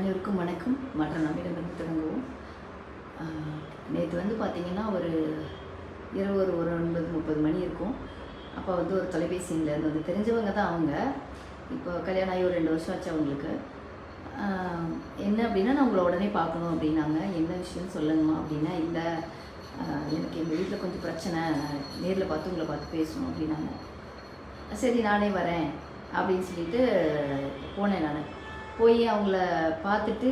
அனைவருக்கும் வணக்கம். மற்ற நம்மிடமிருந்து தொடங்குவோம். நேற்று வந்து பார்த்திங்கன்னா ஒரு இரவு ஒரு ஒரு ஒன்பது முப்பது மணி இருக்கும். அப்போ வந்து ஒரு தொலைபேசியில் இருந்தது. தெரிஞ்சவங்க தான் அவங்க. இப்போ கல்யாணம் ஆகி ஒரு ரெண்டு வருஷம் ஆச்சு அவங்களுக்கு. என்ன அப்படின்னா நான் உங்களை உடனே பார்க்கணும் அப்படின்னாங்க. என்ன விஷயம்னு சொல்லுங்கம்மா அப்படின்னா இல்லை எனக்கு எங்கள் வீட்டில் கொஞ்சம் பிரச்சனை. நேரில் பார்த்து உங்களை பார்த்து பேசணும் அப்படின்னாங்க. சரி நானே வரேன் அப்படின்னு சொல்லிட்டு போனேன் நான். போய் அவங்கள பார்த்துட்டு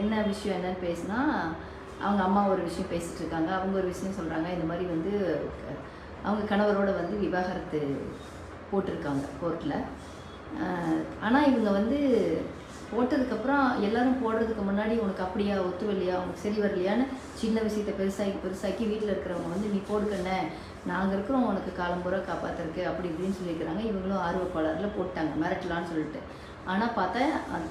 என்ன விஷயம் என்னன்னு பேசினா அவங்க அம்மா ஒரு விஷயம் பேசிட்டு இருக்காங்க. அவங்க ஒரு விஷயம் சொல்கிறாங்க இந்த மாதிரி வந்து அவங்க கணவரோட வந்து விவாகரத்து போட்டிருக்காங்க கோர்ட்டில் ஆனால் இவங்க வந்து போட்டதுக்கப்புறம் எல்லாரும் போடுறதுக்கு முன்னாடி உனக்கு அப்படியா ஒத்து வரலையா உனக்கு சரி வரலையான்னு சின்ன விஷயத்த பெருசாக்கி பெருசாக்கி வீட்டில் இருக்கிறவங்க வந்து நீ போடுக்கண்ணே நாங்கள் இருக்கிறோம் உனக்கு காலம்பூரா காப்பாத்துறதுக்கு அப்படி இப்படின்னு சொல்லியிருக்கிறாங்க. இவங்களும் ஆர்வப்பாளரில் போட்டாங்க மிரட்டலான்னு சொல்லிட்டு. ஆனால் பார்த்தா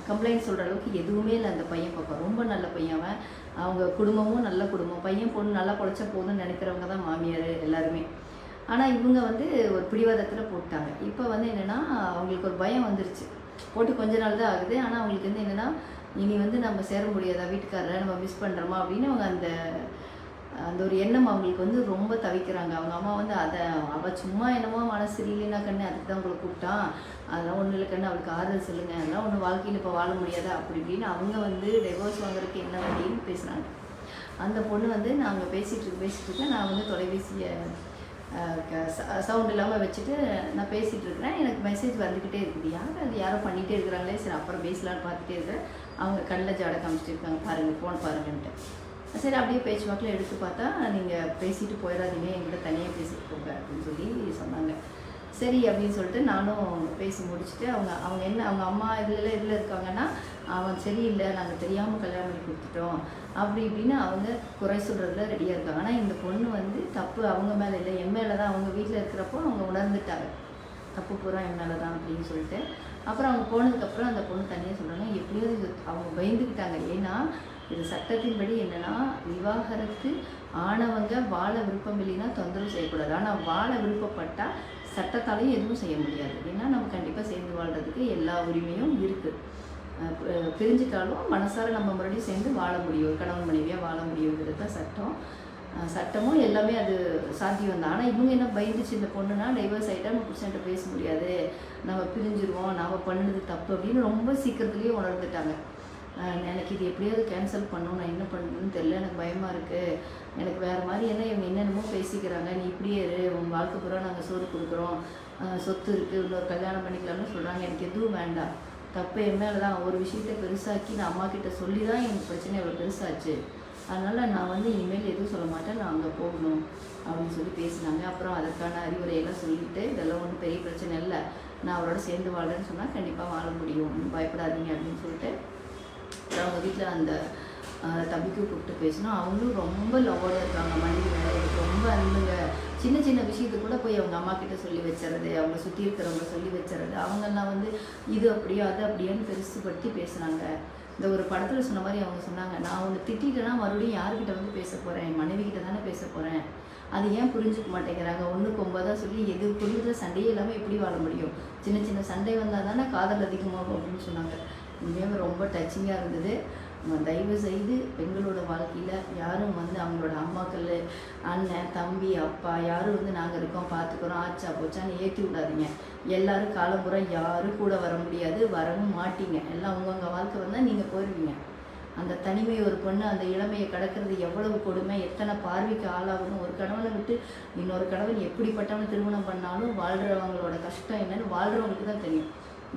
கம்ப்ளைண்ட் சொல்கிற அளவுக்கு எதுவுமே இல்லை அந்த பையன் பக்கம் ரொம்ப நல்ல பையன் அவன். அவங்க குடும்பமும் நல்ல குடும்பம். பையன் பொண்ணு நல்லா பொழைச்சா போதும்னு நினைக்கிறவங்க தான் மாமியார் எல்லாருமே. ஆனால் இவங்க வந்து ஒரு பிடிவாதத்தில் போட்டாங்க. இப்போ வந்து என்னென்னா அவங்களுக்கு ஒரு பயம் வந்துருச்சு. போட்டு கொஞ்ச நாள் தான் ஆகுது. ஆனால் அவங்களுக்கு வந்து என்னென்னா இனி வந்து நம்ம சேர முடியாதா? வீட்டுக்காரரை நம்ம மிஸ் பண்ணுறோமா அப்படின்னு அவங்க அந்த அந்த ஒரு எண்ணம் அவங்களுக்கு வந்து ரொம்ப தவிக்கிறாங்க. அவங்க அம்மா வந்து அதை அவள் சும்மா என்னமோ மனசு இல்லைன்னா கண்ணு அதுக்கு தான் உங்களை கூப்பிட்டான் அதெல்லாம் ஒன்றும் இல்லை கண்ணு அவளுக்கு ஆறுதல் சொல்லுங்கள் அதெல்லாம் ஒன்று வாழ்க்கையில் இப்போ வாழ முடியாது? அப்படி இப்படின்னு அவங்க வந்து டைவோர்ஸ் வாங்குறதுக்கு என்ன வழின்னு பேசுகிறாங்க அந்த பொண்ணு வந்து நாங்கள் பேசிகிட்டு இருக்க பேசிகிட்டு இருக்கேன். நான் வந்து தொலைபேசியை சவுண்ட் இல்லாமல் வச்சுட்டு நான் பேசிகிட்டு இருக்கிறேன். எனக்கு மெசேஜ் வந்துக்கிட்டே இருக்குது யார் அது யாரோ பண்ணிகிட்டே இருக்கிறாங்களே? சரி அப்புறம் பேசலான்னு பார்த்துட்டே இருக்கிறேன். அவங்க கண்ணில் ஜாட காமிச்சிட்டு இருக்காங்க. பாருங்கள் ஃபோன் பாருங்கன்ட்டு. சரி அப்படியே பேச்சுவாக்கில் எடுத்து பார்த்தா நீங்கள் பேசிட்டு போயிடாதீங்க என்கிட்ட தனியாக பேசிட்டு போங்க அப்படின்னு சொல்லி சொன்னாங்க. சரி அப்படின்னு சொல்லிட்டு நானும் பேசி முடிச்சுட்டு அவங்க அவங்க என்ன அவங்க அம்மா இதில் இதில் இருக்காங்கன்னா அவன் சரியில்லை நாங்கள் தெரியாமல் கல்யாணம் பண்ணி கொடுத்துட்டோம் அப்படி இப்படின்னு அவங்க குறை சொல்கிறதுல ரெடியாக இருக்காங்க. ஆனால் இந்த பொண்ணு வந்து தப்பு அவங்க மேலே இல்லை. என் மேலே தான் அவங்க வீட்டில் இருக்கிறப்போ அவங்க உணர்ந்துட்டாங்க. தப்பு பூரா என் மேலே தான் அப்படின்னு சொல்லிட்டு. அப்புறம் அவங்க போனதுக்கப்புறம் அந்த பொண்ணு தனியாக சொல்கிறாங்க எப்படியாவது அவங்க பயந்துக்கிட்டாங்க ஏன்னா இது சட்டத்தின்படி என்னென்னா விவாகரத்து ஆனவங்க வாழ விருப்பம் இல்லைன்னா தொந்தரவு செய்யக்கூடாது. ஆனால் வாழ விருப்பப்பட்டால் சட்டத்தாலையும் எதுவும் செய்ய முடியாது. ஏன்னா நம்ம கண்டிப்பாக சேர்ந்து வாழ்கிறதுக்கு எல்லா உரிமையும் இருக்குது பிரிஞ்சுட்டாலும் மனசார நம்ம மறுபடியும் சேர்ந்து வாழ முடியும். கணவன் மனைவியாக வாழ முடியுங்கிறது தான் சட்டம். சட்டமும் எல்லாமே அது சாத்தியம் தான். ஆனால் இவங்க என்ன பயந்துச்சு இந்த பொண்ணுனா டைவர்ஸ் ஆகிட்டா நம்ம புருஷன்ட்ட பேச முடியாது. நம்ம பிரிஞ்சிருவோம் நாம் பண்ணுறது தப்பு அப்படின்னு ரொம்ப சீக்கிரத்துலேயே உணர்ந்துட்டாங்க. எனக்கு இது எப்படியாவது கேன்சல் பண்ணணும் நான் என்ன பண்ணணும்னு தெரில எனக்கு பயமாக இருக்குது எனக்கு வேறு மாதிரி என்ன இவங்க என்னென்னமோ பேசிக்கிறாங்க. நீ இப்படியே இரு உன் வாழ்க்கை பூரா நாங்கள் சோறு கொடுக்குறோம். சொத்து இருக்குது இன்னொரு கல்யாணம் பண்ணிக்கலாம்னு சொல்கிறாங்க எனக்கு எதுவும் வேண்டாம். தப்பு என் மேலே தான் ஒரு விஷயத்தை பெருசாக்கி நான் அம்மா கிட்ட சொல்லி தான் எனக்கு பிரச்சனை இவ்வளோ பெருசாச்சு. அதனால் நான் வந்து இனிமேல் எதுவும் சொல்ல மாட்டேன். நான் அங்கே போகணும் அப்படின்னு சொல்லி பேசினாங்க. அப்புறம் அதற்கான அறிவுரையெல்லாம் சொல்லிட்டு இதெல்லாம் ஒன்றும் பெரிய பிரச்சனை இல்லை. நான் அவரோட சேர்ந்து வாழ்றேன்னு சொன்னால் கண்டிப்பாக வாழ முடியும். பயப்படாதீங்க அப்படின்னு சொல்லிட்டு அப்புறம் அவங்க வீட்டில் அந்த தம்பிக்கு கூப்பிட்டு பேசினோம் அவங்களும் ரொம்ப லவ்வோட இருக்காங்க. மனைவி மேலே எனக்கு ரொம்ப அன்புங்க. சின்ன சின்ன விஷயத்தை கூட போய் அவங்க அம்மா கிட்ட சொல்லி வச்சுறது அவங்க சுற்றி இருக்கிறவங்க சொல்லி வச்சுறது. அவங்கெல்லாம் வந்து இது அப்படியோ அது அப்படியோன்னு பெருசுப்படுத்தி பேசுனாங்க. இந்த ஒரு படத்தில் சொன்ன மாதிரி அவங்க சொன்னாங்க நான் அவங்க திட்டிட்டேன்னா மறுபடியும் யார்கிட்ட வந்து பேச போகிறேன் என் மனைவி கிட்ட தானே பேச போகிறேன் அது ஏன் புரிஞ்சுக்க மாட்டேங்கிறாங்க? ஒன்றுக்கு ஒன்பதாக சொல்லி எது குடும்பத்தில் சண்டையே இல்லாமல் எப்படி வாழ முடியும்? சின்ன சின்ன சண்டை வந்தால் தானே காதல் அதிகமாகும் அப்படின்னு சொன்னாங்க. உண்மையாக ரொம்ப டச்சிங்காக இருந்தது. நம்ம தயவு செய்து பெண்களோட வாழ்க்கையில் யாரும் வந்து அவங்களோட அம்மாக்கள் அண்ணன் தம்பி அப்பா யாரும் வந்து நாங்கள் இருக்கோம் பார்த்துக்குறோம் ஆச்சா போச்சான்னு ஏற்றி விடாதீங்க. எல்லோரும் காலம்புற யாரும் கூட வர முடியாது வரவும் மாட்டீங்க. எல்லாம் உங்கள் வாழ்க்கை வந்தால் நீங்கள் போயிடுவீங்க அந்த தனிமை ஒரு பொண்ணு அந்த இளமையை கடக்கிறது எவ்வளவு கொடுமை எத்தனை பார்வைக்கு ஆளாகணும் ஒரு கணவனை விட்டு இன்னொரு கணவன் எப்படிப்பட்டவன் திருமணம் பண்ணாலும் வாழ்கிறவங்களோட கஷ்டம் என்னன்னு வாழ்கிறவங்களுக்கு தான் தெரியும்.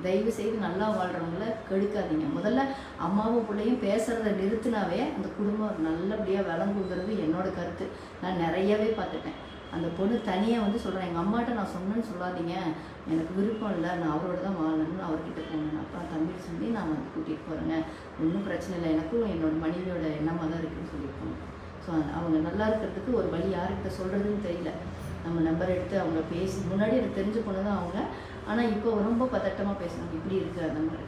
தயவு செய்து நல்லா வாழ்கிறவங்கள கெடுக்காதீங்க. முதல்ல அம்மாவும் பிள்ளையும் பேசுகிறத நிறுத்தினாவே அந்த குடும்பம் நல்லபடியாக விளங்குங்கிறது என்னோடய கருத்து. நான் நிறையவே பார்த்துட்டேன். அந்த பொண்ணு தனியாக வந்து சொல்கிறேன் எங்கள் அம்மாட்ட நான் சொன்னேன்னு சொல்லாதீங்க. எனக்கு விருப்பம் இல்லை. நான் அவரோட தான் வாழணும்னு அவர்கிட்ட போனேன். அப்புறம் தம்பி சொல்லி நான் வந்து கூட்டிகிட்டு போகிறேங்க ஒன்றும் பிரச்சனை இல்லை. எனக்கும் என்னோடய மனைவியோட எண்ணமாக தான் இருக்குதுன்னு சொல்லியிருக்கோம் ஸோ அவங்க நல்லா இருக்கிறதுக்கு ஒரு வழி யார்கிட்ட சொல்கிறதுன்னு தெரியல. நம்ம நம்பர் எடுத்து அவங்க பேசி முன்னாடி எனக்கு தெரிஞ்சு பொண்ணு தான் அவங்க. ஆனால் இப்போ ரொம்ப பதட்டமாக பேசுனாங்க இப்படி இருக்குது அந்த மாதிரி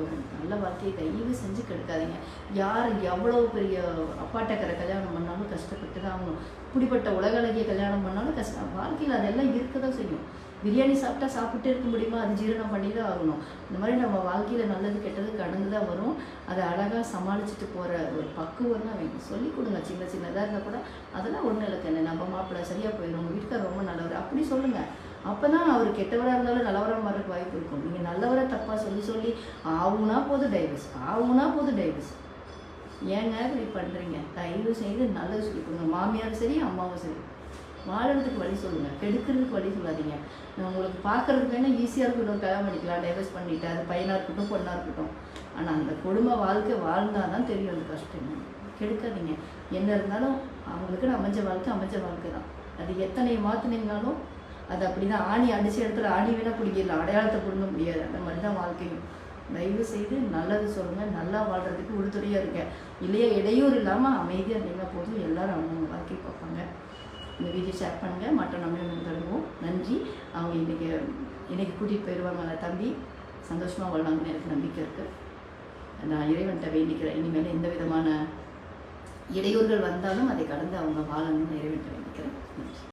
ஒரு நல்ல வாழ்க்கையை தயவு செஞ்சு கெடுக்காதீங்க. யார் எவ்வளோ பெரிய அப்பாட்டக்கரை கல்யாணம் பண்ணாலும் கஷ்டப்பட்டு தான் ஆகணும். இப்படிப்பட்ட உலகளகிய கல்யாணம் பண்ணாலும் கஷ்டம் வாழ்க்கையில் அதெல்லாம் இருக்க தான் செய்யும். பிரியாணி சாப்பிட்டா சாப்பிட்டே இருக்க முடியுமா? அது ஜீரணம் பண்ணி தான் ஆகணும். இந்த மாதிரி நம்ம வாழ்க்கையில் நல்லது கெட்டது கடந்து தான் வரும். அதை அழகாக சமாளிச்சுட்டு போகிற ஒரு பக்குவம் தான் வேணும். சொல்லி கொடுங்க. சின்ன சின்னதாக இருந்தால் கூட அதெல்லாம் ஒன்றும் இல்லை கண்ணு. நம்ம மாப்பிள்ளை சரியாக போயிடும். உங்கள் வீட்டுக்கார் ரொம்ப நல்லவர். அப்படி சொல்லுங்கள் அப்போ தான் அவர் கெட்டவராக இருந்தாலும் நல்லவராக மாறதுக்கு வாய்ப்பு இருக்கும். நீங்கள் நல்லவரை தப்பாக சொல்லி சொல்லி ஆகுனா போதும் டைவர்ஸ் ஆகுனா போதும் டைவர்ஸ் ஏங்க இப்படி பண்ணுறீங்க தயவு செய்து நல்லது சொல்லி கொடுங்க. மாமியாரும் சரி அம்மாவும் சரி. வாழறதுக்கு வழி சொல்லுங்கள் கெடுக்கிறதுக்கு வழி சொல்லாதீங்க. நான் உங்களுக்கு பார்க்கறதுக்கு வேணால் ஈஸியாக இருக்கட்டும் கல்யாணம் பண்ணிக்கலாம் டைவர்ஸ் பண்ணிவிட்டு அது பையனாக இருக்கட்டும் பொண்ணாக இருக்கட்டும். ஆனால் அந்த குடும்ப வாழ்க்கை வாழ்ந்தால் தான் தெரியும் அந்த கஷ்டம். கெடுக்காதீங்க. என்ன இருந்தாலும் அவங்களுக்கு அமைஞ்ச வாழ்க்கை அமைஞ்ச வாழ்க்கை தான். அது எத்தனை மாற்றினீங்கனாலும் அது அப்படி தான் ஆணி அடித்த இடத்துல ஆணி வேணால் பிடிக்கல. அடையாளத்தை பிடுங்க முடியாது. அந்த மாதிரி தான் வாழ்க்கையும். தயவு செய்து நல்லது சொல்லுங்கள் நல்லா வாழ்கிறதுக்கு உறுதுணையாக இருக்கேன் இல்லையா இடையூறு இல்லாமல் அமைதியாக இருந்தீங்கன்னா போதும். எல்லோரும் அவங்க வாழ்க்கை பார்ப்பாங்க. இந்த வீடியோ ஷேர் பண்ணுங்கள் மற்ற நம்மளும் தருவோம் நன்றி. அவங்க இன்றைக்கி இன்றைக்கி கூட்டிகிட்டு போயிடுவாங்க அந்த தம்பி. சந்தோஷமாக வாழ்வாங்கன்னு எனக்கு நம்பிக்கை இருக்குது நான் இறைவன்கிட்ட வேண்டிக்கிறேன். இனிமேல் எந்த விதமான இடையூறுகள் வந்தாலும் அதை கடந்து அவங்க வாழணும்னு இறைவன்கிட்ட வேண்டிக்கிறேன். நன்றி.